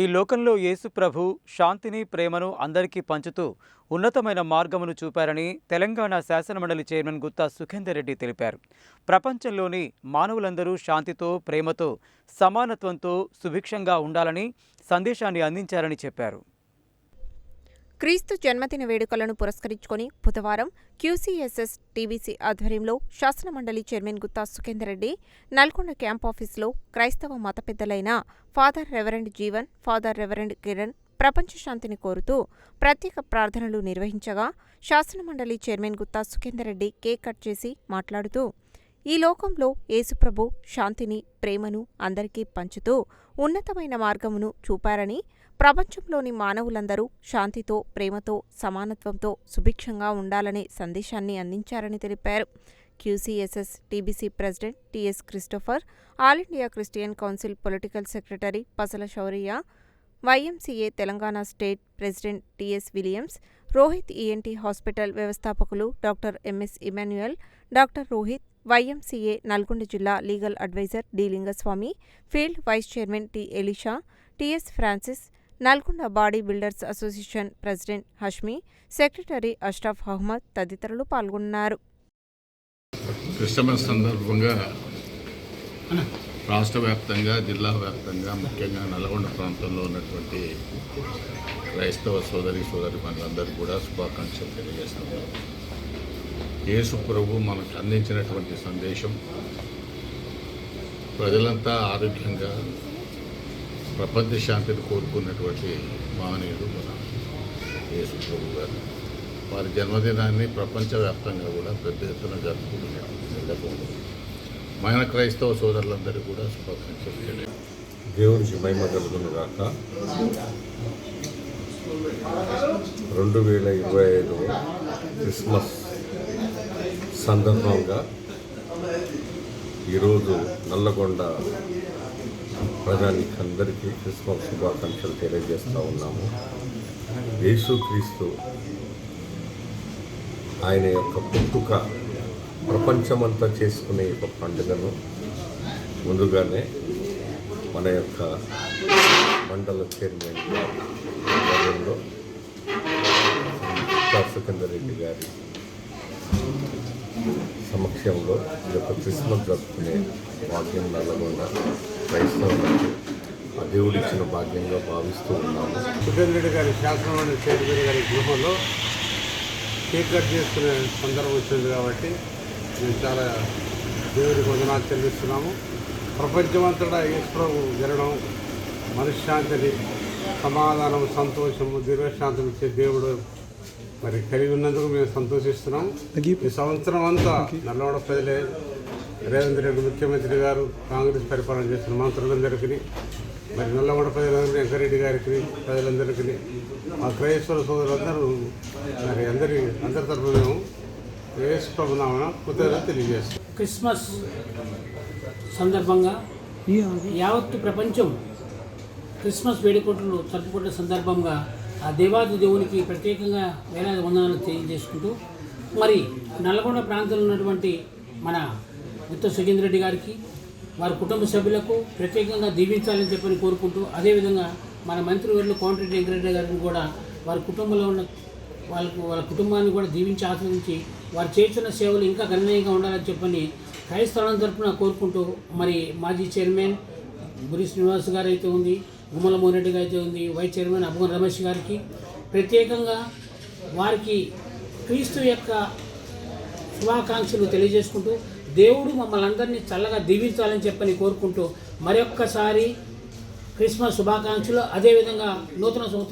ఈ లోకంలో యేసు ప్రభు శాంతిని ప్రేమను అందరికీ పంచుతూ ఉన్నతమైన మార్గమును చూపారని తెలంగాణ శాసనమండలి చైర్మన్ గుత్తా సుఖేందర్ రెడ్డి తెలిపారు. ప్రపంచంలోని మానవులందరూ శాంతితో ప్రేమతో సమానత్వంతో సుభిక్షంగా ఉండాలని సందేశాన్ని అందించారని చెప్పారు. క్రీస్తు జన్మదిన వేడుకలను పురస్కరించుకొని బుధవారం క్యూసీఎస్ఎస్ టీబీసీ ఆధ్వర్యంలో శాసనమండలి చైర్మన్ గుత్తా సుఖేందర్ రెడ్డి నల్గొండ క్యాంప్ ఆఫీసులో క్రైస్తవ మత పెద్దలైన father reverend Jeevan father reverend Kiran ప్రపంచ శాంతిని కోరుతూ ప్రత్యేక ప్రార్థనలు నిర్వహించగా శాసనమండలి chairman Gutta Sukhender Reddy cake cut చేసి మాట్లాడుతూ ఈ లోకంలో యేసుప్రభు శాంతిని ప్రేమను అందరికీ పంచుతూ ఉన్నతమైన మార్గమును చూపారని ప్రపంచంలోని మానవులందరూ శాంతితో ప్రేమతో సమానత్వంతో సుభిక్షంగా ఉండాలనే సందేశాన్ని అందించారని తెలిపారు. QCSS TBC president TS Christopher all India Christian council political secretary Pasala Shourya YMCA Telangana state president TS Williams Rohit ENT hospital వ్యవస్థాపకులు doctor MS Emmanuel doctor Rohit YMCA Nalgonda జిల్లా legal adviser D Lingaswamy field vice chairman T Elisha TS Francis Nalgonda body builders association president Hashmi secretary Ashraf Ahmed తదితరులు పాల్గొన్నారు. Christmas సందర్భంగా రాష్ట్ర వ్యాప్తంగా జిల్లా వ్యాప్తంగా ముఖ్యంగా నల్గొండ ప్రాంతంలో ఉన్నటువంటి క్రైస్తవ సోదరి సోదరి మనందరికీ కూడా శుభాకాంక్షలు తెలియజేస్తున్నాం. యేసు ప్రభు మనకు అందించినటువంటి సందేశం ప్రజలంతా ఆరోగ్యంగా ప్రపంచ శాంతిని కోరుకున్నటువంటి మహనీయుడు మన యేసు ప్రభు గారు. వారి జన్మదినాన్ని ప్రపంచవ్యాప్తంగా కూడా పెద్ద ఎత్తున జరుపుకుంటున్నారు సందర్భంలో మన క్రైస్తవ సోదరులందరూ కూడా శుభాకాంక్షలు దేవునికి మహిమ కలుగును గాక. రెండు వేల ఇరవై ఐదు క్రిస్మస్ సందర్భంగా ఈరోజు నల్లగొండ ప్రజానికి అందరికీ క్రిస్మస్ శుభాకాంక్షలు తెలియజేస్తూ ఉన్నాము. యేసుక్రీస్తు ఆయన యొక్క పుట్టుక ప్రపంచమంతా చేసుకునే ఒక పండుగను ముందుగానే మన యొక్క మండల చైర్మన్ ఆధ్వర్యంలో సుఖేందర్ రెడ్డి గారి సమక్షంలో ఈ యొక్క క్రిస్మస్ జరుపుకునే భాగ్యం నల్లగొండ క్రైస్తవులకు ఆ దేవుడు ఇచ్చిన భాగ్యంగా భావిస్తూ ఉన్నాము. సుఖేంద్ర గారి శాసనమండలి చైర్మన్ గారి గృహంలో కేక్ కట్ చేసుకునే సందర్భం వచ్చింది కాబట్టి మేము చాలా దేవుడికి వందనాలు చెల్లిస్తున్నాము. ప్రపంచమంతటా ఈశ్వరం జరగడం మనశ్శాంతిని సమాధానం సంతోషము దీర్ఘశాంతం ఇచ్చే దేవుడు మరి కలిగి ఉన్నందుకు మేము సంతోషిస్తున్నాం. ఈ సంవత్సరం అంతా నల్లగొండ ప్రజలే రేవంత్ రెడ్డి ముఖ్యమంత్రి గారు కాంగ్రెస్ పరిపాలన చేస్తున్న మంత్రులందరికీ మరి నల్లగొండ ప్రజలందరికీ వెంకరెడ్డి గారికి ప్రజలందరికీ మా క్రైస్తవ సోదరులందరూ మరి అందరి అందరి తరఫున మేము యేసు ప్రభునామన కృతజ్ఞత తెలియజేస్తాం క్రిస్మస్ సందర్భంగా యావత్తు ప్రపంచం క్రిస్మస్ వేడుకలు జరుపుకున్న సందర్భంగా ఆ దేవాది దేవునికి ప్రత్యేకంగా వేలాది వందనాలు తెలియజేసుకుంటూ మరి నల్గొండ ప్రాంతంలో ఉన్నటువంటి మన గుత్త సుఖేంద్ర రెడ్డి గారికి వారి కుటుంబ సభ్యులకు ప్రత్యేకంగా దీవించాలని చెప్పని కోరుకుంటూ అదేవిధంగా మన మంత్రివర్యులు కోమటిరెడ్డి వెంకరెడ్డి గారిని కూడా వారి కుటుంబంలో ఉన్న వాళ్ళకు వాళ్ళ కుటుంబాన్ని కూడా దీవించి ఆస్వాదించి వారు చేస్తున్న సేవలు ఇంకా గణనీయంగా ఉండాలని చెప్పని క్రైస్తవం తరపున కోరుకుంటూ మరి మాజీ చైర్మన్ గురి శ్రీనివాస్ గారు అయితే ఉంది గుమ్మల మోహన్ అయితే ఉంది వైస్ చైర్మన్ అబ్బుగన్ రమేష్ గారికి. ప్రత్యేకంగా వారికి క్రీస్తు యొక్క శుభాకాంక్షలు తెలియజేసుకుంటూ దేవుడు మమ్మల్ని అందరినీ చల్లగా దీవించాలని చెప్పని కోరుకుంటూ మరొక్కసారి క్రిస్మస్ శుభాకాంక్షలు. అదేవిధంగా నూతన సంవత్సరం